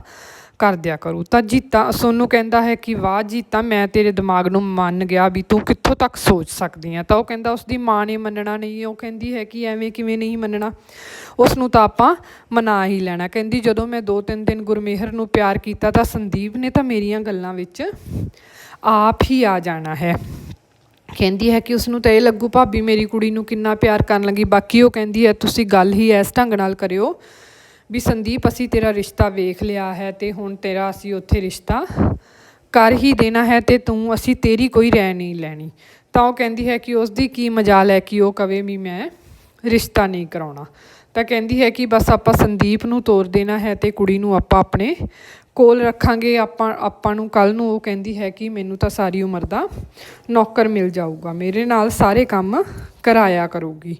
ਕਰ ਦਿਆ ਕਰੂ। ਤਾਂ ਜੀਤਾ, ਸੋਨੂੰ ਕਹਿੰਦਾ ਹੈ ਕਿ, ਵਾਹ ਜੀਤਾ, ਮੈਂ ਤੇਰੇ ਦਿਮਾਗ ਨੂੰ ਮੰਨ ਗਿਆ ਵੀ ਤੂੰ ਕਿੱਥੋਂ ਤੱਕ ਸੋਚ ਸਕਦੀ ਆ? ਤਾਂ ਉਹ ਕਹਿੰਦਾ ਉਸ ਦੀ ਮਾਂ ਨੇ ਮੰਨਣਾ ਨਹੀਂ ਉਹ ਕਹਿੰਦੀ ਹੈ ਕਿ ਐਵੇਂ ਕਿਵੇਂ ਨਹੀਂ ਮੰਨਣਾ। ਉਸ ਨੂੰ ਤਾਂ ਆਪਾਂ ਮਨਾ ਹੀ ਲੈਣਾ। ਕਹਿੰਦੀ, ਜਦੋਂ ਮੈਂ ਦੋ ਤਿੰਨ ਦਿਨ ਗੁਰਮੇਹਰ ਨੂੰ ਪਿਆਰ ਕੀਤਾ ਤਾਂ ਸੰਦੀਪ ਨੇ ਤਾਂ ਮੇਰੀਆਂ ਗੱਲਾਂ ਵਿੱਚ ਆਪ ਹੀ ਆ ਜਾਣਾ ਹੈ। ਕਹਿੰਦੀ ਹੈ ਕਿ ਉਸ ਨੂੰ ਤਾਂ ਇਹ ਲੱਗੂ, ਭਾਬੀ, ਮੇਰੀ ਕੁੜੀ ਨੂੰ ਕਿੰਨਾ ਪਿਆਰ ਕਰਨ ਲੱਗੀ। ਬਾਕੀ ਉਹ ਕਹਿੰਦੀ ਹੈ, ਤੁਸੀਂ ਗੱਲ ਹੀ ਇਸ ਢੰਗ ਨਾਲ ਕਰਿਓ ਵੀ ਸੰਦੀਪ, ਅਸੀਂ ਤੇਰਾ ਰਿਸ਼ਤਾ ਵੇਖ ਲਿਆ ਹੈ ਤੇ ਹੁਣ ਤੇਰਾ ਅਸੀਂ ਉੱਥੇ ਰਿਸ਼ਤਾ ਕਰ ਹੀ ਦੇਣਾ ਹੈ ਤੇ ਤੂੰ, ਅਸੀਂ ਤੇਰੀ ਕੋਈ ਰਹਿ ਨਹੀਂ ਲੈਣੀ। ਤਾਂ ਉਹ ਕਹਿੰਦੀ ਹੈ ਕਿ ਉਸ ਦੀ ਕੀ ਮਜਾਲ ਹੈ ਕਿ ਉਹ ਕਵੇ ਵੀ ਮੈਂ ਰਿਸ਼ਤਾ ਨਹੀਂ ਕਰਾਉਣਾ। ਤਾਂ ਕਹਿੰਦੀ ਹੈ ਕਿ ਬਸ ਆਪਾਂ ਸੰਦੀਪ ਨੂੰ ਤੋਰ ਦੇਣਾ ਹੈ ਤੇ ਕੁੜੀ ਨੂੰ ਆਪਾਂ ਆਪਣੇ ਕੋਲ ਰੱਖਾਂਗੇ। ਆਪਾਂ ਆਪਾਂ ਨੂੰ ਕੱਲ ਨੂੰ ਉਹ ਕਹਿੰਦੀ ਹੈ ਕਿ ਮੈਨੂੰ ਤਾਂ ਸਾਰੀ ਉਮਰ ਦਾ ਨੌਕਰ ਮਿਲ ਜਾਊਗਾ। ਮੇਰੇ ਨਾਲ ਸਾਰੇ ਕੰਮ ਕਰਾਇਆ ਕਰੂਗੀ।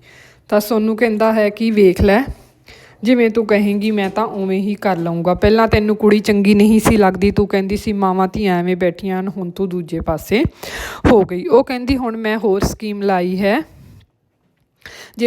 ਤਾਂ ਸੋਨੂੰ ਕਹਿੰਦਾ ਹੈ ਕਿ ਵੇਖ ਲੈ ਜਿਵੇਂ ਤੂੰ ਕਹੇਂਗੀ, ਮੈਂ ਤਾਂ ਉਵੇਂ ਹੀ ਕਰ ਲਵਾਂਗਾ ਪਹਿਲਾਂ ਤੈਨੂੰ ਕੁੜੀ ਚੰਗੀ ਨਹੀਂ ਸੀ ਲੱਗਦੀ, ਤੂੰ ਕਹਿੰਦੀ ਸੀ, ਮਾਵਾਂ ਧੀਆਂ ਐਵੇਂ ਬੈਠੀਆਂ ਹਨ, ਹੁਣ ਤੂੰ ਦੂਜੇ ਪਾਸੇ ਹੋ ਗਈ। ਉਹ ਕਹਿੰਦੀ, ਹੁਣ ਮੈਂ ਹੋਰ ਸਕੀਮ ਲਾਈ ਹੈ। ਜੇ